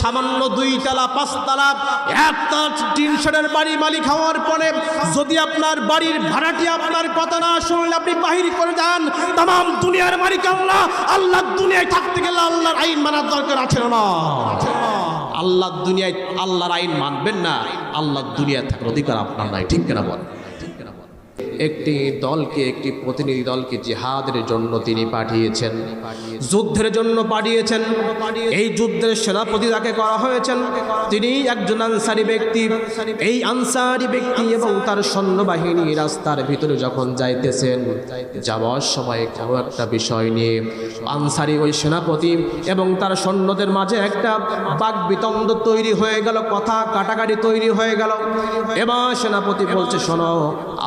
সামান্য দুই তালা টিন শেডের বাড়ি পরে যদি আপনার বাড়ির কথা না শুনলে আপনি বাহির করে যান দুনিয়ার দুনিয়ায় থাকতে গেলে আল্লাহর আইন মানার দরকার আছে না? আল্লাহ দুনিয়ায় আল্লাহর আইন মানবেন না আল্লাহ দুনিয়ায় থাকার অধিকার আপনার নাই, ঠিক কেনা বল একটি দলকে, একটি প্রতিনিধি দলকে জিহাদের জন্য তিনি পাঠিয়েছেন। যুদ্ধের জন্য পাঠিয়েছেন। এই যুদ্ধের সেনাপতি তাকে করা হয়েছেন, তিনি একজন আনসারি ব্যক্তি। এই আনসারি ব্যক্তি এবং তার সৈন্যবাহিনী রাস্তার ভিতরে যখন যাইতেছেন, যাওয়ার সময় কোনো একটা বিষয় নিয়ে আনসারি ওই সেনাপতি এবং তার সৈন্যদের মাঝে একটা বাক বিতন্ড তৈরি হয়ে গেল, কথা কাটাকাটি তৈরি হয়ে গেল। এবার সেনাপতি বলছে, শোনো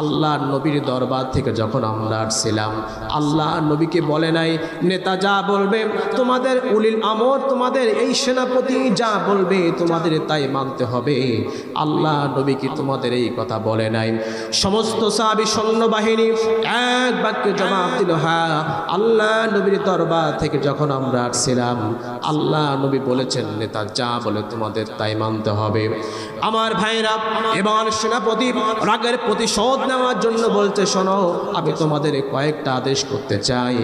আল্লাহ নবীর দরবার থেকে যখন আমরা আসছিলাম আল্লাহ নবীকে বলে নাই, নেতা যা বলবে, তোমাদের উলিল আমর, তোমাদের এই সেনাপতি যা বলবে, তোমাদের তাই মানতে হবে। আল্লাহ নবী কি তোমাদের এই কথা বলে নাই? সমস্ত সাহাবি সৈন্যবাহিনী এক বাক্যে জবাব দিল হ্যাঁ আল্লাহ নবীর দরবার থেকে যখন আমরা আসছিলাম আল্লাহ নবী বলেছেন, নেতা যা বলে, তোমাদের তাই মানতে হবে। আমার ভাইরা এবার সেনাপতি রাগের প্রতিশোধ নেওয়ার জন্য বলতে শোনো, আমি তোমাদের কয়েকটা আদেশ করতে চাই।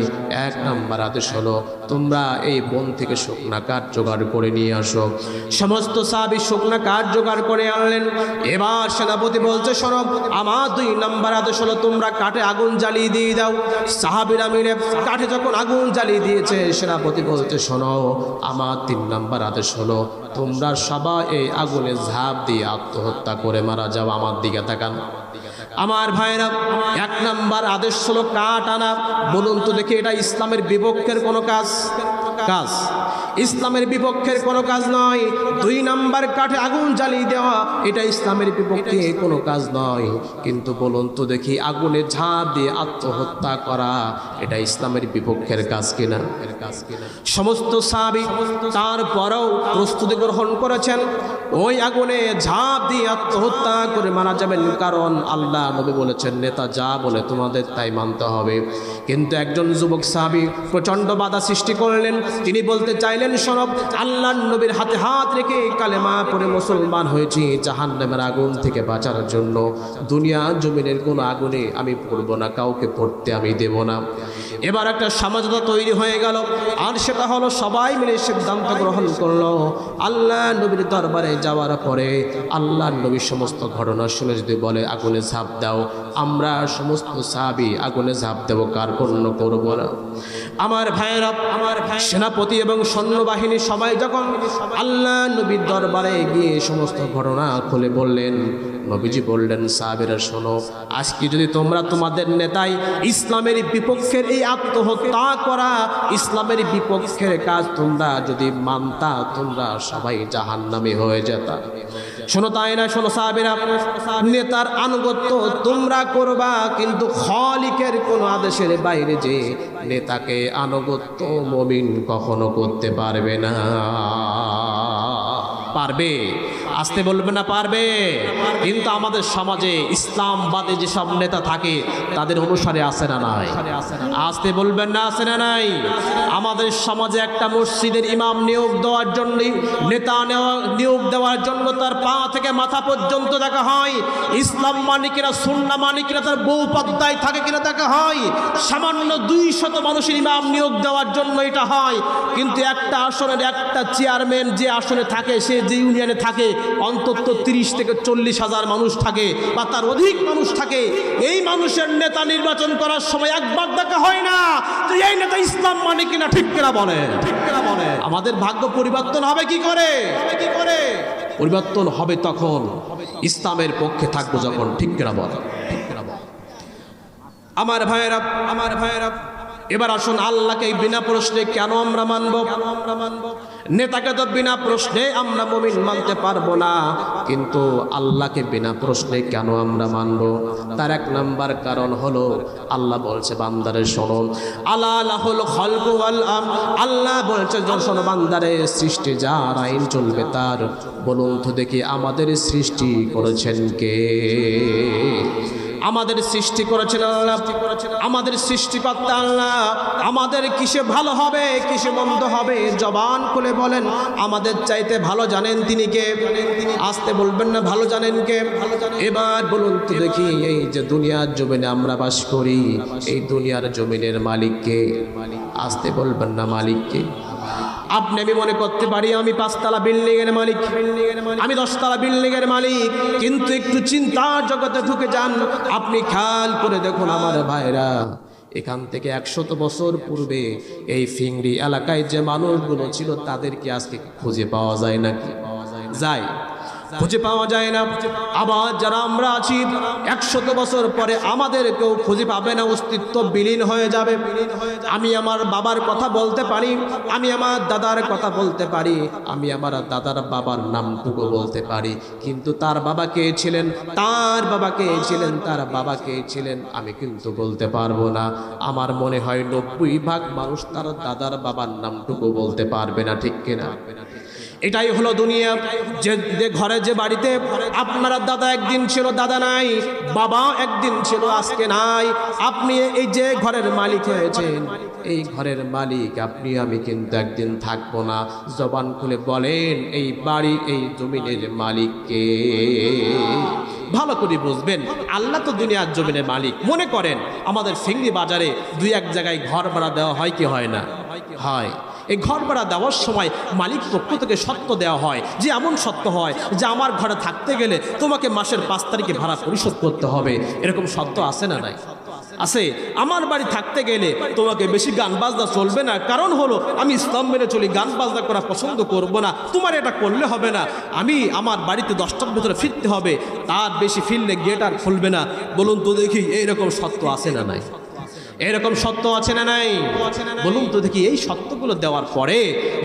এক নাম্বার আদেশ হলো, তোমরা এই বন থেকে শুকনা কাঠ জোগাড় করে নিয়ে আসো। সমস্ত সাবি শুকনা কাঠ জোগাড় করে আনলেন। এবার সেনাপতি বলছে শোনো, আমার দুই নাম্বার আদেশ হলো, তোমরা কাঠে আগুন জ্বালিয়ে দিয়ে দাও। সাহাবিরা মিলে কাঠে যখন আগুন জ্বালিয়ে দিয়েছে, সেনাপতি বলতে শোনো, আমার তিন নাম্বার আদেশ হলো, তোমরা সবাই এই আগুনে ঝাঁপ দিয়ে আত্মহত্যা করে মারা যাও। আমার দিকে তাকান। আমার ভাইরা এক নাম্বার আদেশ হলো কাট আনা। বলুন তো দেখি এটা ইসলামের বিপক্ষের কোনো কাজ? কাজ। ইসলামের বিপক্ষের কোনো কাজ নয়। দুই নাম্বার কাঠে আগুন জ্বালিয়ে দেওয়া এটা ইসলামের বিপক্ষে কোনো কাজ নয়। কিন্তু বলুন তো দেখি আগুনে ঝাঁপ দিয়ে আত্মহত্যা করা এটা ইসলামের বিপক্ষের কাজ কিনা? সমস্ত সাবি তারপরেও প্রস্তুতি গ্রহণ করেছেন। ওই আগুনে ঝাঁপ দিয়ে আত্মহত্যা করে মারা যাবেন কারণ আল্লাহ নবী বলেছেন নেতা যা বলে তোমাদের তাই মানতে হবে। কিন্তু একজন যুবক সাহাবি প্রচণ্ড বাধা সৃষ্টি করলেন। তিনি বলতে চাইলেন সরব আল্লাহ নবীর হাতে হাত রেখে কালেমা পরে মুসলমান হয়েছি জাহান নামের আগুন থেকে বাঁচার জন্য। দুনিয়া জমিনের কোনো আগুনে আমি পড়ব না, কাউকে পড়তে আমি দেব না। এবার একটা সমাজতা তৈরি হয়ে গেল, আর সেটা হলো সবাই মিলে সিদ্ধান্ত গ্রহণ করল, আল্লাহ নবীর দরবারে যাওয়ার পরে আল্লাহ নবীর সমস্ত ঘটনা শুনে যদি বলে, আগুনে ঝাঁপ দাও। আমরা সমস্ত সাবি আগুনে ঝাঁপ দেবো, কার পণ্য করব না। আমার ভাইয়েরা আমার ভাই সেনাপতি এবং সৈন্যবাহিনী সবাই যখন আল্লাহ নবীর দরবারে গিয়ে সমস্ত ঘটনা খুলে বললেন নবীজি বললেন, সাহাবেরা, শোনো, আজকে যদি তোমরা তোমাদের নেতাই ইসলামের বিপক্ষের এই আত্মহত্যা করা, ইসলামের বিপক্ষের কাজ তোমরা যদি মানতা, তোমরা সবাই জাহান্নামী হয়ে যেতা। শোনো তাই না, শোনো সাহাবেরা, নেতার আনুগত্য তোমরা করবা, কিন্তু খলিকের কোনো আদেশের বাইরে যে নেতাকে আনুগত্য মমিন কখনো করতে পারবে না। পারবে? আসতে বলবে না পারবে। কিন্তু আমাদের সমাজে ইসলামবাদে যেসব নেতা থাকে, তাদের অনুসারে আসে না নাই। আসতে বলবেন না, আসে না নাই। আমাদের সমাজে একটা মসজিদের ইমাম নিয়োগ দেওয়ার জন্যই নেতা নিয়োগ দেওয়ার জন্য তার পা থেকে মাথা পর্যন্ত দেখা হয়। ইসলাম মানিকেরা সুন্না মানিকেরা তার বউ পদ্মায় থাকে কিনা দেখা হয়। সামান্য দুই শত মানুষের ইমাম নিয়োগ দেওয়ার জন্য এটা হয়। কিন্তু একটা আসনের একটা চেয়ারম্যান যে আসনে থাকে, সে যে ইউনিয়নে থাকে অন্তত তিরিশ থেকে চল্লিশ হাজার মানুষ থাকে বা তার অধিক মানুষ থাকে। এই মানুষের নেতা নির্বাচন করার সময় একবার দেখা হয় না যে এই নেতা ইসলাম মানে কিনা ঠিক কিনা বলে। ঠিক কিনা বলে। আমাদের ভাগ্য পরিবর্তন হবে কি করে? কি করে? পরিবর্তন হবে তখন। ইসলামের পক্ষে থাকব যখন, ঠিক কিনা বলে? ঠিক কিনা বলে? আমার ভাইয়েরা আমার ভাইয়েরা এবার আসুন আল্লাহকে বিনা প্রশ্নে কেন আমরা মানব? আমরা নেতাকে তো বিনা প্রশ্নে আমরা মমিন মানতে পারব না। কিন্তু আল্লাহকে বিনা প্রশ্নে কেন আমরা মানব? তার এক নাম্বার কারণ হলো, আল্লাহ বলছে, বান্দারে শোনো। আল্লাহ আল্লাহুল খলকু আল আম আল্লাহ বলছে যখন বান্দারে, সৃষ্টি যার আইন চলবে তার। বলুন তো দেখি আমাদের সৃষ্টি করেছেন কে? আমাদের সৃষ্টি করেছেন আল্লাহ। আমাদের সৃষ্টিকর্তা আল্লাহ। আমাদের কিসে ভালো হবে, কিসে মন্দ হবে, জবান খুলে বলেন। আমাদের চাইতে ভালো জানেন তিনি কে? আসতে বলবেন না, ভালো জানেন কে? এবার বলুন তো দেখি, এই যে দুনিয়ার জমিনে আমরা বাস করি, এই দুনিয়ার জমিনের মালিককে আসতে বলবেন না মালিককে আপনি আমি মনে করতে পারি, আমি পাঁচতলা বিল্ডিং এর মালিক। আমি দশতলা বিল্ডিংয়ের মালিক, কিন্তু একটু চিন্তার জগতে ঢুকে যান। আপনি খেয়াল করে দেখুন আমার ভাইরা, এখান থেকে একশত বছর পূর্বে এই ফিংড়ি এলাকায় যে মানুষগুলো ছিল, তাদেরকে আজকে খুঁজে পাওয়া যায় নাকি? পাওয়া যায় যায়। খুঁজে পাওয়া যায় না। আবার যারা আমরা আছি, একশত বছর পরে আমাদের কেউ খুঁজে পাবে না, অস্তিত্ব বিলীন হয়ে যাবে। আমি আমার বাবার কথা বলতে পারি, আমি আমার দাদার কথা বলতে পারি, আমি আমার দাদার বাবার নামটুকু বলতে পারি। কিন্তু তার বাবা কে ছিলেন? তার বাবা কে ছিলেন? তার বাবা কে ছিলেন? আমি কিন্তু বলতে পারব না। আমার মনে হয় নব্বই ভাগ মানুষ তার দাদার বাবার নামটুকু বলতে পারবে না, ঠিক কিনা? এটাই হলো দুনিয়া। যে ঘরে, যে বাড়িতে আপনারা দাদা একদিন ছিল, দাদা নাই, বাবা একদিন ছিল, আজকে নাই। আপনি এই যে ঘরের মালিক হয়েছেন, এই ঘরের মালিক আপনি, আমি কিন্তু একদিন থাকব না। জবান খুলে বলেন, এই বাড়ি, এই জমিনের মালিককে ভালো করে বুঝবেন, আল্লাহ তো দুনিয়ার জমিনের মালিক। মনে করেন, আমাদের ফিংড়ি বাজারে দুই এক জায়গায় ঘর ভাড়া দেওয়া হয় কি হয় না? হয়। এই ঘর ভাড়া দেওয়ার সময় মালিক পক্ষ থেকে সত্য দেওয়া হয় যে এমন সত্য হয় যে আমার ঘরে থাকতে গেলে তোমাকে মাসের পাঁচ তারিখে ভাড়া পরিশোধ করতে হবে। এরকম সত্য আছে না নাই? আছে। আমার বাড়ি থাকতে গেলে তোমাকে বেশি গান বাজনা চলবে না। কারণ হলো আমি ইসলাম মেনে চলি গান বাজনা করা পছন্দ করব না। তোমার এটা করলে হবে না। আমি আমার বাড়িতে দশটার ভিতরে ফিরতে হবে। তার বেশি ফিরলে গেট আর খুলবে না। বলুন তো দেখি এইরকম সত্য আছে না নাই? এরকম সত্য আছে না নাই? বলুন তো দেখি, এই সত্যগুলো দেওয়ার পরে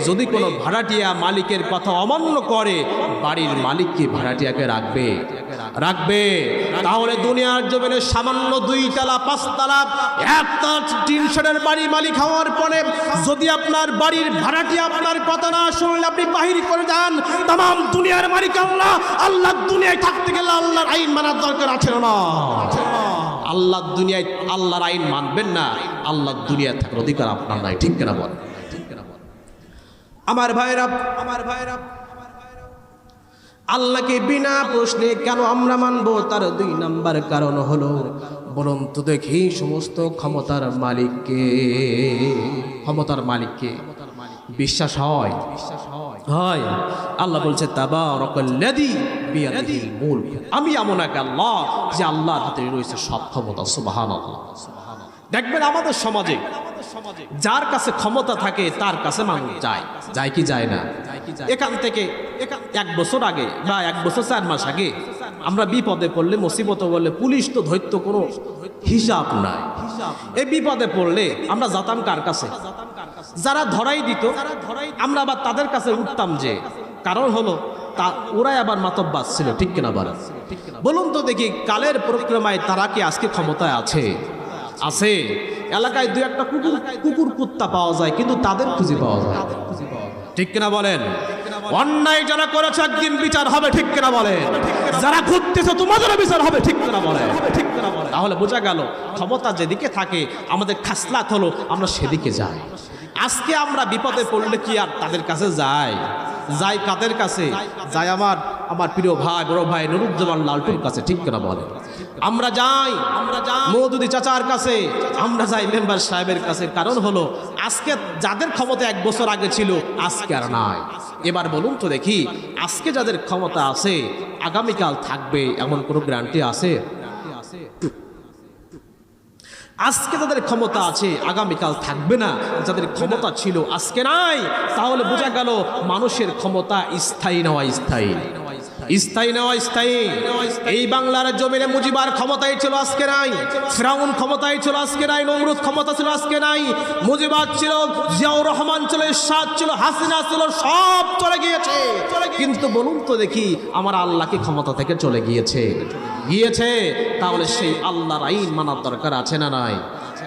যদি কোনো ভাড়াটিয়া মালিকের কথা অমান্য করে, বাড়ির মালিক কি ভাড়াটিয়াকে রাখবে? রাখবে। তাহলে দুনিয়ার জমিনে সামান্য দুই তালা পাঁচতলা, একটা টিন শেডের বাড়ি মালিক হওয়ার পরে যদি আপনার বাড়ির ভাড়াটি আপনার কথা না শুনলে আপনি বাহির করে যান তাম দুনিয়ার মালিক আল্লাহ আল্লাহ দুনিয়ায় থাকতে গেলে আল্লাহর আইন মানার দরকার আছে না আল্লাহ দুনিয়ায় আল্লাহর আইন মানবেন না আল্লাহ দুনিয়ায় থাকার অধিকার আপনার নাই ঠিক কেনা বলেন আমার ভাইরা আমার ভাইরা আল্লাহকে বিনা প্রশ্নে কেন আমরা মানবো? তার দুই নাম্বার কারণ হলো বলুন তো দেখি সমস্ত ক্ষমতার মালিককে ক্ষমতার মালিককে বিশ্বাস হয়। বিশ্বাস হয়। আল্লাহ বলছে বিয়াদিহিল মুলক আমি এমন এক আল্লাহ যে আল্লাহর হাতে রয়েছে সব ক্ষমতা, সুবহানাল্লাহ। দেখবেন আমাদের সমাজে যার কাছে ক্ষমতা থাকে, তার কাছে মানুষ যায়। যায় কি যায় না? এখান থেকে এক বছর আগে বা এক বছর চার মাস আগে আমরা বিপদে পড়লে, মুসিবত বললে পুলিশ তো ধৈর্য কোনো হিসাব নাই। এই বিপদে পড়লে আমরা যেতাম কার কাছে? যারা ধরাই দিত, আমরা আবার তাদের কাছে উঠতাম যে, কারণ হলো তা ওরাই আবার মাতব্বাস ছিল, ঠিক কিনা বলেন? বলুন তো দেখি, কালের প্রক্রমায় তারা কি আজকে ক্ষমতায় আছে? আছে। এলাকায় দু একটা কুকুর কুকুর কুত্তা পাওয়া যায়, কিন্তু তাদের খুঁজে পাওয়া যায় ঠিক কিনা বলেন? অন্যায় যারা করেছে, একদিন বিচার হবে, ঠিক কিনা বলে যারা ঘুরতেছে, তোমাদেরও বিচার হবে, ঠিক কিনা বলেন? ঠিক কিনা বলে তাহলে বোঝা গেল, ক্ষমতা যেদিকে থাকে, আমাদের খাসলাত হলো, আমরা সেদিকে যাই। আজকে আমরা বিপদে পড়লে কি আর তাদের কাছে যাই? যাই কাদের কাছে, যাই আমার আমার প্রিয় ভাই, বড় ভাই নুরুজ্জামান লালটুর কাছে, ঠিক কিনা বলেন? আমরা যাই আমরা যাই। মৌদুদি চাচার কাছে, আমরা যাই মেম্বার সাহেবের কাছে। কারণ হলো, আজকে যাদের ক্ষমতা এক বছর আগে ছিল, আজকে আর নাই। এবার বলুন তো দেখি, আজকে যাদের ক্ষমতা আছে, আগামীকাল থাকবে এমন কোনো গ্যারান্টি আছে? আজকে যাদের ক্ষমতা আছে, আগামীকাল থাকবে না। যাদের ক্ষমতা ছিল, আজকে নাই। তাহলে বোঝা গেল মানুষের ক্ষমতা স্থায়ী নেওয়া স্থায়ী। স্থায়ী। নেওয়া স্থায়ী। এই বাংলার জমিনে মুজিবার ক্ষমতাই ছিল, আজকে নাই। ফ্রাউন ক্ষমতাই ছিল, আজকে নাই। নমরুদ ক্ষমতা ছিল, আজকে নাই। মুজিবার ছিল, জিয়াউর রহমান ছিল, ইরশাদ ছিল, হাসিনা ছিল, সব চলে গিয়েছে। কিন্তু বলুন তো দেখি, আমার আল্লাহকে ক্ষমতা থেকে চলে গিয়েছে? গিয়েছে? তাহলে সেই আল্লাহর আইন মানার দরকার আছে না নাই?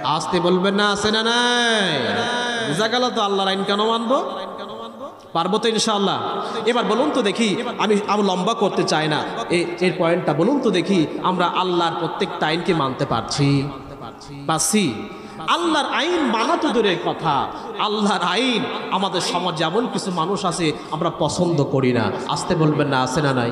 আসতে বলবেন না, আছে না নাই? বোঝা গেল তো আল্লাহর আইন কেন মানবো? পারব তো ইনশাল্লাহ এবার বলুন তো দেখি, আমি আমি লম্বা করতে চাই না। এর পয়েন্টটা বলুন তো দেখি, আমরা আল্লাহর প্রত্যেকটা আইনকে মানতে পারছি? পারছি? আল্লাহর আইন মানা তো দূরের কথা। আল্লাহর আইন, আমাদের সমাজে এমন কিছু মানুষ আছে, আমরা পছন্দ করি না। আসতে বলবেন না আসে না নাই?